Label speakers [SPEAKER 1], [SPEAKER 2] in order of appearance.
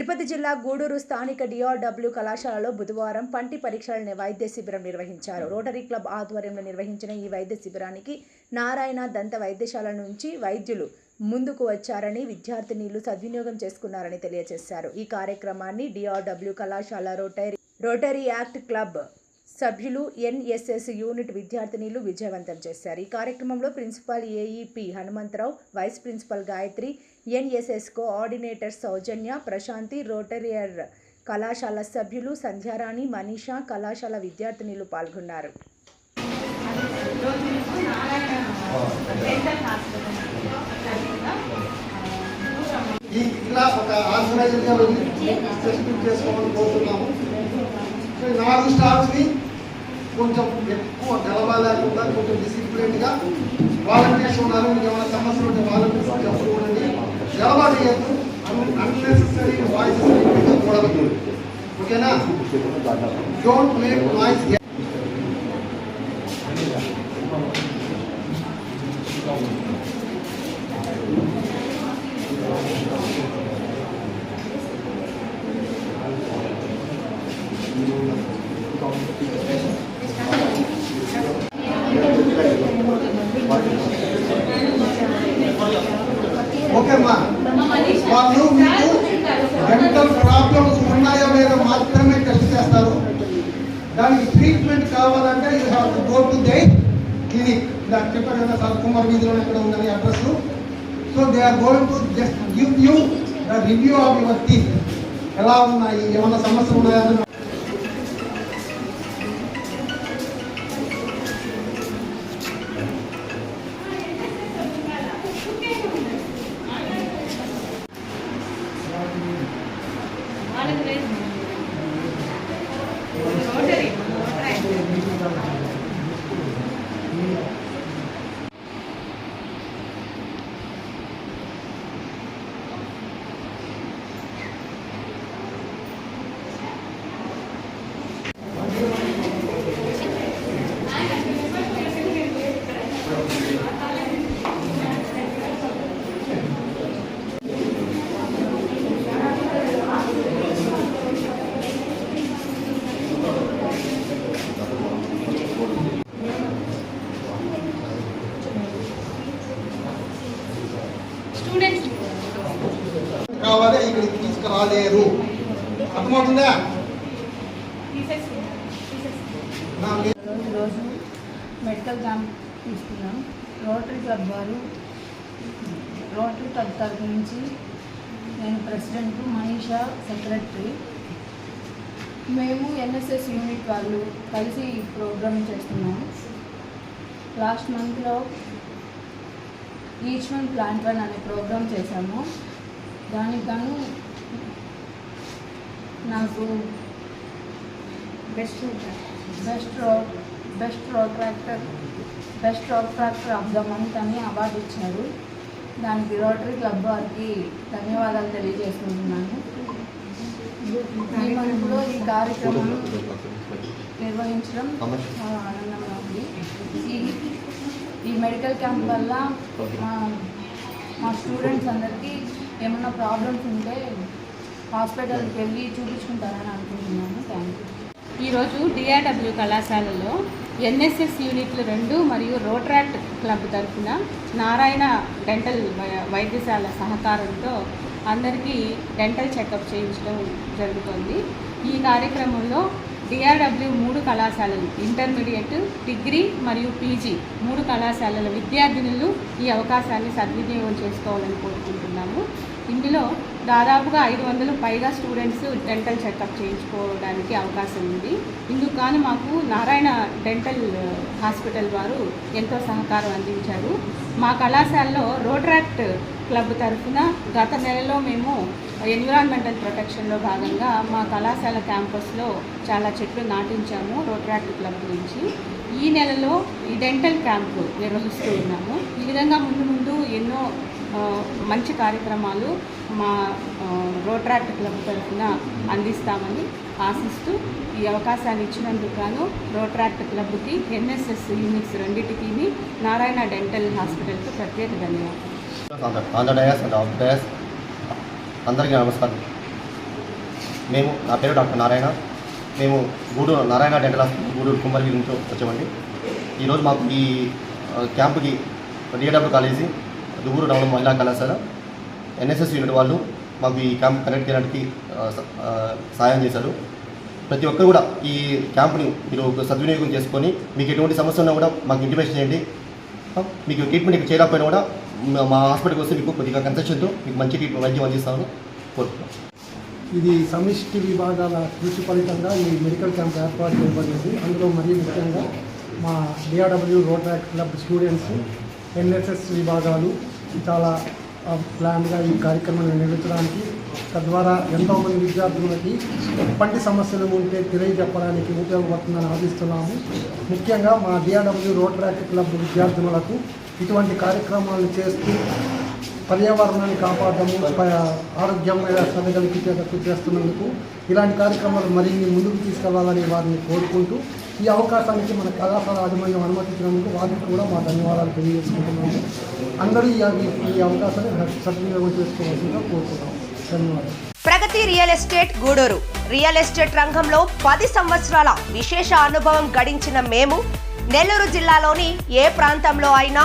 [SPEAKER 1] తిరుపతి జిల్లా గూడూరు స్థానిక డిఆర్డబ్ల్యూ కళాశాలలో బుధవారం పంటి పరీక్షల వైద్య శిబిరం నిర్వహించారు. రోటరీ క్లబ్ ఆధ్వర్యంలో నిర్వహించిన ఈ వైద్య శిబిరానికి నారాయణ దంత వైద్యశాల నుంచి వైద్యులు ముందుకు వచ్చారని విద్యార్థినీలు సద్వినియోగం చేసుకున్నారని తెలియజేశారు. ఈ కార్యక్రమాన్ని డిఆర్డబ్ల్యూ కళాశాల రోటరీ రోటరీ యాక్ట్ క్లబ్ సభ్యులు ఎన్ఎస్ఎస్ యూనిట్ విద్యార్థినీలు విజయవంతం చేశారు. ఈ కార్యక్రమంలో principal AEP Hanumantha Rao vice principal Gayatri NSS coordinator Soujanya Prashanti రోటరియర్ కళాశాల సభ్యులు సంధ్యారాణి మనీషా కళాశాల విద్యార్థినులు పాల్గొన్నారు.
[SPEAKER 2] ఇలా ఒక ఆర్గనైజర్గా వెళ్ళి స్పెసిఫిక్ చేసుకోవాలని కోరుతున్నాము. నాలుగు స్టాఫ్స్ని కొంచెం ఎక్కువ గలబా లేకుండా కొంచెం డిసిప్లిన్గా వాలంటీర్స్ ఉన్నారు ఏమైనా సమస్యలు ఉంటే వాలంటీర్స్ చెప్పులు ಜಲವಾಸಿಯನ್ನು unnecessary voices ಮಾಡಬೇಕು ಓಕೆನಾ don't make voice Thank you. ఓకేమ్మా. వాళ్ళు మీకు మెంటల్ ప్రాబ్లమ్స్ ఉన్నాయో లేదో మాత్రమే టెస్ట్ చేస్తారు. దానికి ట్రీట్మెంట్ కావాలంటే you have to go to the clinic ఇలా చెప్పాను కదా సార్ కుమార్ వీధిలో ఎక్కడ ఉందని address so they are going to just give you the review of your teeth ఎలా ఉన్నాయి? ఏమైనా సమస్యలు ఉన్నాయా? అని
[SPEAKER 3] వాళ్ళకి లేదు రోటరీ స్టూడెంట్స్
[SPEAKER 2] కావాలి ఇక్కడికి అర్థమవుతుందా?
[SPEAKER 4] రోజు మెడికల్ క్యాంప్ తీసుకున్నాం. రోటరీ క్లబ్ వారు రోటరీ క్లబ్ తరఫు నుంచి నేను ప్రెసిడెంట్ మనీషా సెక్రటరీ. మేము ఎన్ఎస్ఎస్ యూనిట్ వాళ్ళు కలిసి ఈ ప్రోగ్రామ్ చేస్తున్నాము లాస్ట్ మంత్లో ఈచ్ వన్ ప్లాంట్ వన్ అనే ప్రోగ్రామ్ చేశాము. దానికి గాను నాకు
[SPEAKER 3] బెస్ట్
[SPEAKER 4] బెస్ట్ రో best rotaractor best rotaractor of the month అని అవార్డు ఇచ్చారు. దానికి రోటరీ క్లబ్ వారికి ధన్యవాదాలు తెలియజేసుకుంటున్నాను. ఈ మంత్లో ఈ కార్యక్రమం నిర్వహించడం చాలా ఆనందంగా ఉంది ఈ ఈ మెడికల్ క్యాంప్ వల్ల మా మా స్టూడెంట్స్ అందరికీ ఏమన్నా ప్రాబ్లమ్స్ ఉంటే హాస్పిటల్కి వెళ్ళి చూపించుకుంటారని అనుకుంటున్నాను. థ్యాంక్ యూ
[SPEAKER 3] ఈరోజు డిఆర్డబ్ల్యూ కళాశాలలో ఎన్ఎస్ఎస్ యూనిట్లు రెండు మరియు రోట్రాక్ట్ క్లబ్ తరఫున నారాయణ డెంటల్ వై- వైద్యశాల సహకారంతో అందరికీ డెంటల్ చెకప్ చేయించడం జరుగుతుంది. ఈ కార్యక్రమంలో డిఆర్డబ్ల్యూ మూడు కళాశాలలు ఇంటర్మీడియట్ డిగ్రీ మరియు పీజీ మూడు కళాశాలల విద్యార్థినులు ఈ అవకాశాన్ని సద్వినియోగం చేసుకోవాలని కోరుకుంటున్నాము. ఇందులో దాదాపుగా ఐదు వందలు పైగా స్టూడెంట్స్ డెంటల్ చెకప్ చేయించుకోవడానికి అవకాశం ఉంది. ఇందుకు కానీ మాకు నారాయణ డెంటల్ హాస్పిటల్ వారు ఎంతో సహకారం అందించారు. మా కళాశాలలో రోడ్రాక్ట్ క్లబ్ తరఫున గత నెలలో మేము ఎన్విరాన్మెంటల్ ప్రొటెక్షన్లో భాగంగా మా కళాశాల క్యాంపస్లో చాలా చెట్లు నాటించాము రోట్రాక్ట్ క్లబ్ నుంచి ఈ నెలలో ఈ డెంటల్ క్యాంప్ నిర్వహిస్తూ ఉన్నాము. ఈ విధంగా ముందు ముందు ఎన్నో మంచి కార్యక్రమాలు మా రోట్రాక్ట్ క్లబ్ తరఫున అందిస్తామని ఆశిస్తూ ఈ అవకాశాన్ని ఇచ్చినందుకు గాను రోట్రాక్ట్ క్లబ్కి ఎన్ఎస్ఎస్ యూనిట్స్ రెండింటికి నారాయణ డెంటల్ హాస్పిటల్కి ప్రత్యేక ధన్యవాదాలు.
[SPEAKER 5] ఆంధ్రప్రదేశ్ అండ్ ఆఫ్ డేస్ అందరికీ నమస్కారం. మేము నా పేరు డాక్టర్ నారాయణ. మేము గూడూరు నారాయణ డెంటల్ హాస్పిటల్ గూడూరు కుమ్మరిగి నుంచి వచ్చామండి. ఈరోజు మాకు ఈ క్యాంప్కి క్యాంపుకి డిఏడబ్ల్యూ కాలేజీ దువ్వూరు రావడం మహిళా కళాశాల ఎన్ఎస్ఎస్ యూనిట్ వాళ్ళు మాకు ఈ క్యాంప్ కనెక్ట్ చేయడానికి స- సహాయం చేశారు. ప్రతి ఒక్కరు కూడా ఈ క్యాంప్ని మీరు ఒక సద్వినియోగం చేసుకొని మీకు ఎటువంటి సమస్య ఉన్నా కూడా మాకు ఇంటిమేషన్ చేయండి. మీకు ట్రీట్మెంట్ ఇక్కడ చేయకపోయినా కూడా మా- హాస్పిటల్కి వస్తే మీకు కొద్దిగా కన్సెషన్తో మీకు మంచి వైద్యం అందిస్తామని కోరుతున్నాం
[SPEAKER 6] ఇది సమిష్టి విభాగాల కృషి ఫలితంగా ఈ మెడికల్ క్యాంప్ ఏర్పాటు చేయబడింది. అందులో మరీ ముఖ్యంగా మా DRW rotaract club students NSS విభాగాలు చాలా ప్లాన్గా ఈ కార్యక్రమాన్ని నిర్వహించడానికి తద్వారా ఎంతోమంది విద్యార్థులకి ఎప్పటి సమస్యలు ఉంటే తెలియజెప్పడానికి ఉపయోగపడుతుందని ఆశిస్తున్నాము. ముఖ్యంగా మా డిఆర్డబ్ల్యూ రోటరాక్ క్లబ్ విద్యార్థులకు ఇటువంటి కార్యక్రమాలు చేస్తూ పర్యావరణాన్ని కాపాడము ఆరోగ్యమైన శ్రద్ధ కల్పించేటట్టు చేస్తున్నందుకు ఇలాంటి కార్యక్రమాలు మరిన్ని ముందుకు తీసుకెళ్ళాలని వారిని కోరుకుంటూ ఈ అవకాశానికి మన కళాశాల యాజమాన్యం అనుమతించినందుకు వారికి కూడా మా ధన్యవాదాలు తెలియజేసుకుంటున్నాము. అందరూ ఈ ఈ అవకాశాన్ని సద్వినియోగం చేసుకోవాల్సిందిగా కోరుతున్నాము ధన్యవాదాలు.
[SPEAKER 7] Pragati real estate Gudur. Real estate రంగంలో పది సంవత్సరాల విశేష అనుభవం గడించిన మేము నెల్లూరు జిల్లాలోని ఏ ప్రాంతంలో అయినా